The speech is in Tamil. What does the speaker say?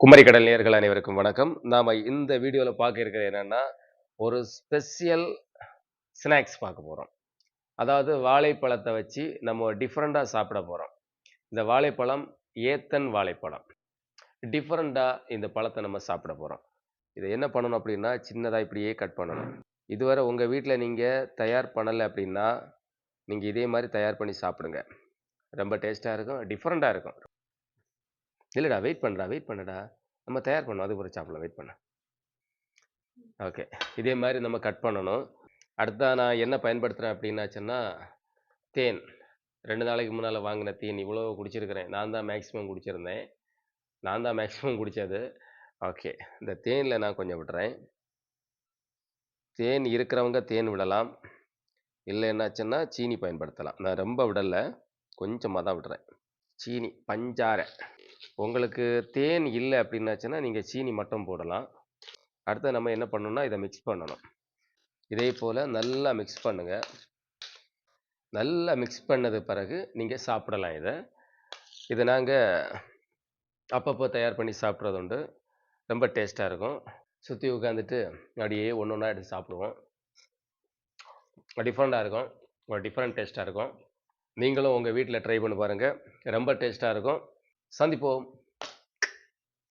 குமரிக்கடல் நேர்கள் அனைவருக்கும் வணக்கம். நாம் இந்த வீடியோவில் பார்க்க இருக்கிறது என்னென்னா ஒரு ஸ்பெஷியல் ஸ்நாக்ஸ் பார்க்க போகிறோம் அதாவது வாழைப்பழத்தை வச்சு நம்ம டிஃப்ரெண்ட்டாக சாப்பிட போகிறோம் இந்த வாழைப்பழம் ஏத்தன் வாழைப்பழம். டிஃப்ரெண்ட்டாக இந்த பழத்தை நம்ம சாப்பிட போகிறோம் இதை என்ன பண்ணணும் அப்படின்னா சின்னதாக இப்படியே கட் பண்ணணும். இதுவரை உங்கள் வீட்டில் நீங்கள் தயார் பண்ணலை அப்படின்னா நீங்கள் இதே மாதிரி தயார் பண்ணி சாப்பிடுங்க. ரொம்ப டேஸ்ட்டாக இருக்கும் டிஃப்ரெண்ட்டாக இருக்கும். இல்லைடா வெயிட் பண்ணுடா வெயிட் பண்ணுடா. நம்ம தயார் பண்ணோம். அது ஒரு சாப்பிடலாம். வெயிட் பண்ண. ஓகே. இதே மாதிரி நம்ம கட் பண்ணணும். அடுத்தா நான் என்ன பயன்படுத்துகிறேன் அப்படின்னாச்சுன்னா தேன். ரெண்டு நாளைக்கு முன்னால் வாங்கின தேன் இவ்வளோ குடிச்சிருக்கிறேன். நான் தான் மேக்ஸிமம் குடிச்சிருந்தேன். நான் தான் மேக்ஸிமம் குடித்தது ஓகே. இந்த தேனில் நான் கொஞ்சம் விடுறேன். தேன் இருக்கிறவங்க தேன் விடலாம். இல்லை என்னாச்சுன்னா சீனி பயன்படுத்தலாம். நான் ரொம்ப விடலை. கொஞ்சமாக தான் விடுறேன். சீனி பஞ்சாரை. உங்களுக்கு தேன் இல்லை அப்படின்னாச்சுன்னா நீங்கள் சீனி மட்டும் போடலாம். அடுத்து நம்ம என்ன பண்ணணும்னா இதை மிக்ஸ் பண்ணணும். இதே போல் நல்லா மிக்ஸ் பண்ணுங்கள் நல்லா மிக்ஸ் பண்ணது பிறகு நீங்கள் சாப்பிடலாம் இதை. இதை நாங்கள் அப்பப்போ தயார் பண்ணி சாப்பிட்றது உண்டு. ரொம்ப டேஸ்ட்டாக இருக்கும். சுற்றி உட்காந்துட்டு அப்படியே ஒன்று ஒன்றா எடுத்து சாப்பிடுவோம். டிஃப்ரெண்ட்டாக இருக்கும். ஒரு டிஃப்ரெண்ட் டேஸ்ட்டாக இருக்கும். நீங்களும் உங்கள் வீட்டில் ட்ரை பண்ணி பாருங்கள் ரொம்ப டேஸ்ட்டாக இருக்கும். சந்திப்போம்